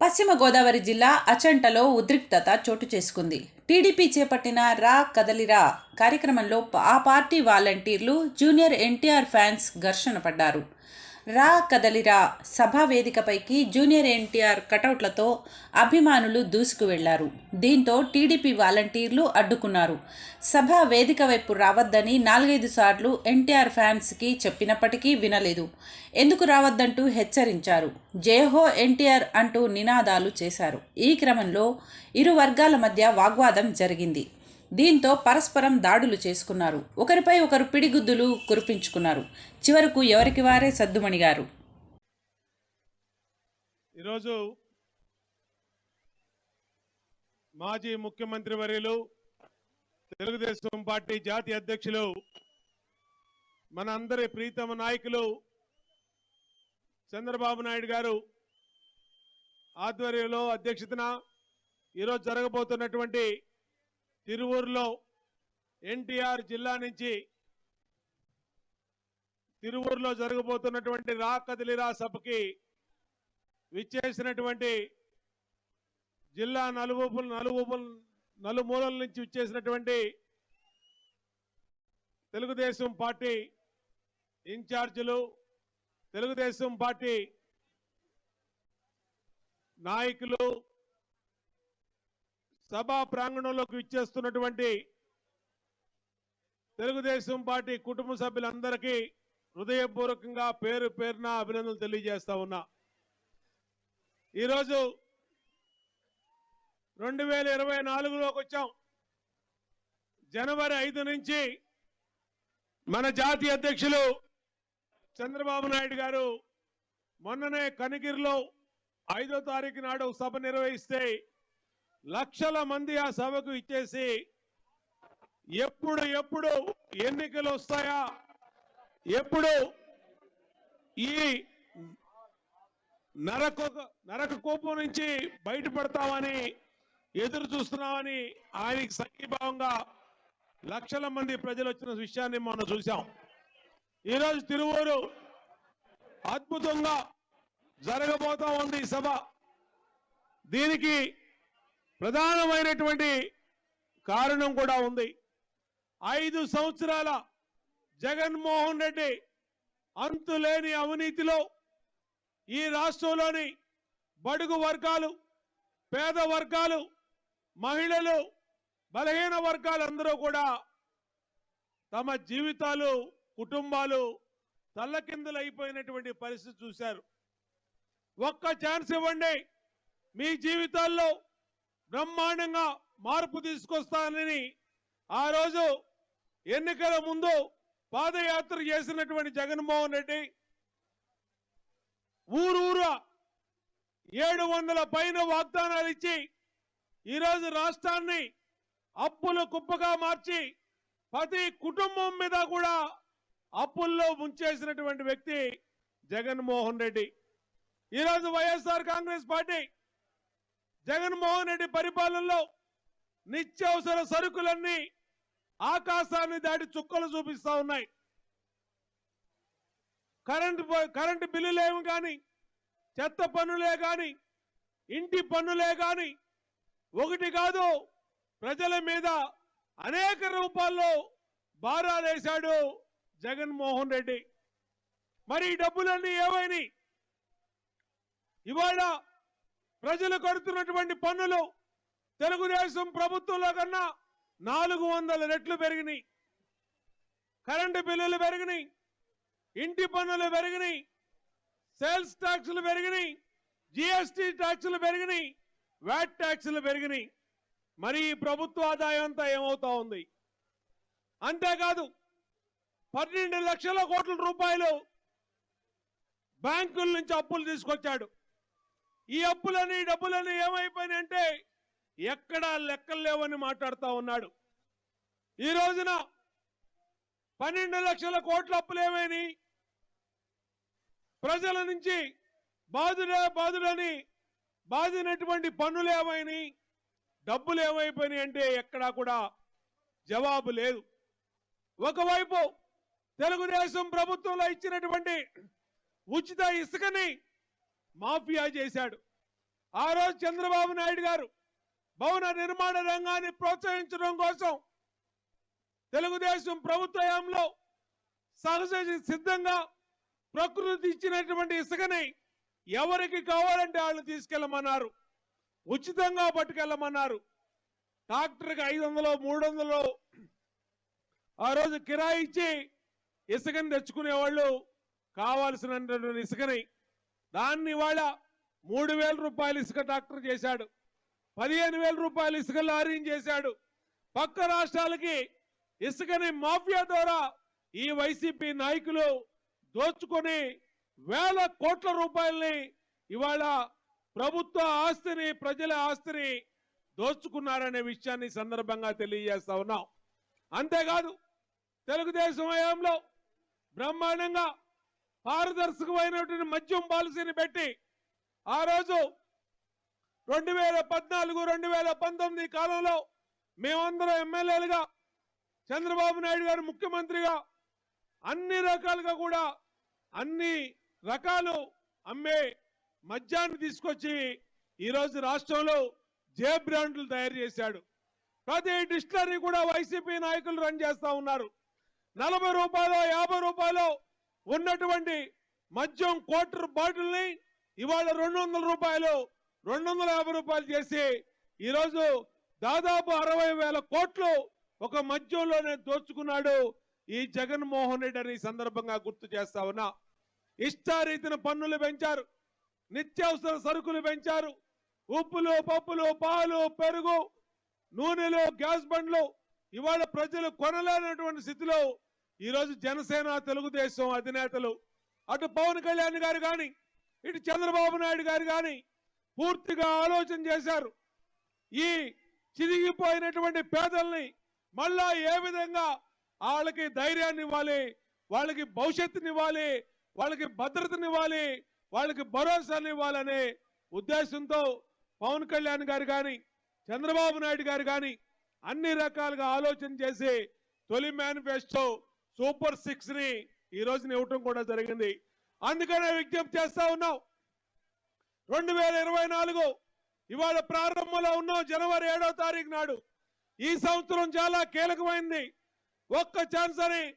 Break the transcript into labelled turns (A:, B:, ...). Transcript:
A: పశ్చిమ గోదావరి జిల్లా అచంటలో ఉద్రిక్తత చోటు చేసుకుంది. టీడీపీ చేపట్టిన రా కదలిరా కార్యక్రమంలో ఆ పార్టీ వాలంటీర్లు జూనియర్ ఎన్టీఆర్ ఫ్యాన్స్ ఘర్షణ పడ్డారు. రా కదలిరా సభా వేదికపైకి జూనియర్ ఎన్టీఆర్ కటౌట్లతో అభిమానులు దూసుకు వెళ్ళారు దీంతో టీడీపీ వాలంటీర్లు అడ్డుకున్నారు. సభ వేదిక వైపు రావద్దని నాలుగైదు సార్లు ఎన్టీఆర్ ఫ్యాన్స్కి చెప్పినప్పటికీ వినలేదు. ఎందుకు రావద్దంటూ హెచ్చరించారు. జయహో ఎన్టీఆర్ అంటూ నినాదాలు చేశారు. ఈ క్రమంలో ఇరు వర్గాల మధ్య వాగ్వాదం జరిగింది. దీంతో పరస్పరం దాడులు చేసుకున్నారు. ఒకరిపై ఒకరు పిడిగుద్దులు కురిపించుకున్నారు. చివరకు ఎవరికి వారే సద్దుమణిగారు.
B: ఈరోజు మాజీ ముఖ్యమంత్రి వర్యులు తెలుగుదేశం పార్టీ జాతీయ అధ్యక్షులు మన అందరి ప్రీతమ నాయకులు చంద్రబాబు నాయుడు గారు ఆధ్వర్యంలో అధ్యక్షతన ఈరోజు జరగబోతున్నటువంటి తిరువూరులో ఎన్టీఆర్ జిల్లా నుంచి తిరువూరులో జరగబోతున్నటువంటి రా కదిలిరా సభకి విచ్చేసినటువంటి జిల్లా నలుగుపులు నలుగుపులు నలుమూలల నుంచి విచ్చేసినటువంటి తెలుగుదేశం పార్టీ ఇన్ఛార్జీలు తెలుగుదేశం పార్టీ నాయకులు సభా ప్రాంగణంలోకి ఇచ్చేస్తున్నటువంటి తెలుగుదేశం పార్టీ కుటుంబ సభ్యులందరికీ హృదయపూర్వకంగా పేరు పేరున అభినందనలు తెలియజేస్తా ఉన్నా. ఈరోజు రెండు వేల ఇరవై నాలుగులోకి వచ్చాం. జనవరి ఐదు నుంచి మన జాతీయ అధ్యక్షులు చంద్రబాబు నాయుడు గారు మొన్ననే కనిగిరిలో ఐదో తారీఖు నాడు సభ నిర్వహిస్తే లక్షల మంది ఆ సభకు ఇచ్చేసి ఎప్పుడు ఎప్పుడు ఎన్నికలు వస్తాయా? ఎప్పుడు ఈ నరక నరక కోపం నుంచి బయటపడతామని ఎదురు చూస్తున్నామని ఆయనకి సంఘీభావంగా లక్షల మంది ప్రజలు వచ్చిన విషయాన్ని మనం చూసాం ఈరోజు తిరువూరు అద్భుతంగా జరగబోతా ఉంది ఈ సభ. దీనికి ప్రధానమైనటువంటి కారణం కూడా ఉంది. ఐదు సంవత్సరాల జగన్మోహన్ రెడ్డి అంతులేని అవినీతిలో ఈ రాష్ట్రంలోని బడుగు వర్గాలు పేద వర్గాలు మహిళలు బలహీన వర్గాలందరూ కూడా తమ జీవితాలు కుటుంబాలు తల్లకిందులైపోయినటువంటి పరిస్థితి చూశారు. ఒక్క ఛాన్స్ ఇవ్వండి. మీ జీవితాల్లో బ్రహ్మాండంగా మార్పు తీసుకొస్తానని ఆ రోజు ఎన్నికల ముందు పాదయాత్ర చేసినటువంటి జగన్మోహన్ రెడ్డి ఊరూరా ఏడు వందల పైన వాగ్దానాలు ఇచ్చి ఈరోజు రాష్ట్రాన్ని అప్పుల కుప్పగా మార్చి ప్రతి కుటుంబం మీద కూడా అప్పుల్లో ముంచేసినటువంటి వ్యక్తి జగన్మోహన్ రెడ్డి. ఈరోజు వైఎస్ఆర్ కాంగ్రెస్ పార్టీ జగన్మోహన్ రెడ్డి పరిపాలనలో నిత్యావసర సరుకులన్నీ ఆకాశాన్ని దాటి చుక్కలు చూపిస్తా ఉన్నాయి. కరెంటు కరెంటు బిల్లులేమి కానీ చెత్త పన్నులే కానీ ఇంటి పన్నులే కానీ ఒకటి కాదు ప్రజల మీద అనేక రూపాల్లో భారాలేశాడు జగన్మోహన్ రెడ్డి. మరి ఈ డబ్బులన్నీ ఏమైనాయి? ఇవాళ ప్రజలు కడుతున్నటువంటి పన్నులు తెలుగుదేశం ప్రభుత్వంలో కన్నా నాలుగు వందల రెట్లు పెరిగినాయి. కరెంటు బిల్లులు పెరిగినాయి. ఇంటి పన్నులు పెరిగినాయి. సేల్స్ ట్యాక్సులు పెరిగినాయి. జిఎస్టి ట్యాక్సులు పెరిగినాయి. వ్యాట్ ట్యాక్సులు పెరిగినాయి. మరి ఈ ప్రభుత్వ ఆదాయం అంతా ఏమవుతా ఉంది? అంతేకాదు పన్నెండు లక్షల కోట్ల రూపాయలు బ్యాంకుల నుంచి అప్పులు తీసుకొచ్చాడు. ఈ అప్పులని డబ్బులని ఏమైపోయినాయంటే ఎక్కడా లెక్కలు లేవని మాట్లాడుతూ ఉన్నాడు. ఈ రోజున పన్నెండు లక్షల కోట్ల అప్పులు ఏమైనాయి? ప్రజల నుంచి బాధుడే బాధుడని బాధినటువంటి పన్నులు ఏమైనాయి? డబ్బులు ఏమైపోయినాయి అంటే ఎక్కడా కూడా జవాబు లేదు. ఒకవైపు తెలుగుదేశం ప్రభుత్వంలో ఇచ్చినటువంటి ఉచిత ఇసుకని మాఫియా చేశాడు. ఆ రోజు చంద్రబాబు నాయుడు గారు భవన నిర్మాణ రంగాన్ని ప్రోత్సహించడం కోసం తెలుగుదేశం ప్రభుత్వంలో సహజ సిద్ధంగా ప్రకృతి ఇచ్చినటువంటి ఇసుకని ఎవరికి కావాలంటే వాళ్ళు తీసుకెళ్ళమన్నారు. ఉచితంగా పట్టుకెళ్ళమన్నారు. ట్రాక్టర్కి ఐదు వందలు మూడు వందలు ఆ రోజు కిరాయి ఇచ్చి ఇసుకని తెచ్చుకునేవాళ్ళు కావాల్సినటువంటి ఇసుకని దాన్ని ఇవాళ మూడు వేల రూపాయలు ఇసుక ట్రాక్టర్ చేశాడు. పదిహేను వేల రూపాయలు ఇసుక లారీని చేశాడు. పక్క రాష్ట్రాలకి ఇసుకని మాఫియా ద్వారా ఈ వైసీపీ నాయకులు దోచుకొని వేల కోట్ల రూపాయల్ని ఇవాళ ప్రభుత్వ ఆస్తిని ప్రజల ఆస్తిని దోచుకున్నారనే విషయాన్ని సందర్భంగా తెలియజేస్తా ఉన్నాం. అంతేకాదు తెలుగుదేశం హయాంలో బ్రహ్మాండంగా పారదర్శకమైనటువంటి మద్యం పాలసీని పెట్టి ఆ రోజు రెండు వేల పద్నాలుగు రెండు వేల పంతొమ్మిది కాలంలో మేమందరం ఎమ్మెల్యేలుగా చంద్రబాబు నాయుడు గారు ముఖ్యమంత్రిగా అన్ని రకాలుగా కూడా అన్ని రకాలు అమ్మే మద్యాన్ని తీసుకొచ్చి ఈరోజు రాష్ట్రంలో జే బ్రాండ్లు తయారు చేశాడు. ప్రతి డిస్టిలరీ కూడా వైసీపీ నాయకులు రన్ చేస్తూ ఉన్నారు. నలభై రూపాయలు యాభై రూపాయలు ఉన్నటువంటి మద్యం క్వార్టర్ బాటిల్ని ఇవాళ రెండు వందల రూపాయలు రెండు వందల యాభై రూపాయలు చేసి ఈరోజు దాదాపు అరవై వేల కోట్లు ఒక మద్యంలోనే దోచుకున్నాడు ఈ జగన్మోహన్ రెడ్డి అని సందర్భంగా గుర్తు చేస్తా ఉన్నా. ఇష్టారీతిన పన్నులు పెంచారు నిత్యావసర సరుకులు పెంచారు. ఉప్పులు పప్పులు పాలు పెరుగు నూనెలు గ్యాస్ బండ్లు ఇవాళ ప్రజలు కొనలేనటువంటి స్థితిలో ఈరోజు జనసేన తెలుగుదేశం అధినేతలు అటు పవన్ కళ్యాణ్ గారు కానీ ఇటు చంద్రబాబు నాయుడు గారు కానీ పూర్తిగా ఆలోచన చేశారు. ఈ చిరిగిపోయినటువంటి పేదల్ని మళ్ళా ఏ విధంగా వాళ్ళకి ధైర్యాన్ని ఇవ్వాలి వాళ్ళకి భవిష్యత్తునివ్వాలి వాళ్ళకి భద్రతనివ్వాలి వాళ్ళకి భరోసాని ఇవ్వాలనే ఉద్దేశంతో పవన్ కళ్యాణ్ గారు కానీ చంద్రబాబు నాయుడు గారు కానీ అన్ని రకాలుగా ఆలోచన చేసి తొలి మేనిఫెస్టో సూపర్ సిక్స్ని ఈ రోజున ఇవ్వటం కూడా జరిగింది. అందుకనే విజ్ఞప్తి చేస్తా ఉన్నాం. రెండు వేల ఇరవై నాలుగు ఇవాళ ప్రారంభంలో ఉన్నాం జనవరి ఏడో తారీఖు నాడు. ఈ సంవత్సరం చాలా కీలకమైంది. ఒక్క ఛాన్స్ అని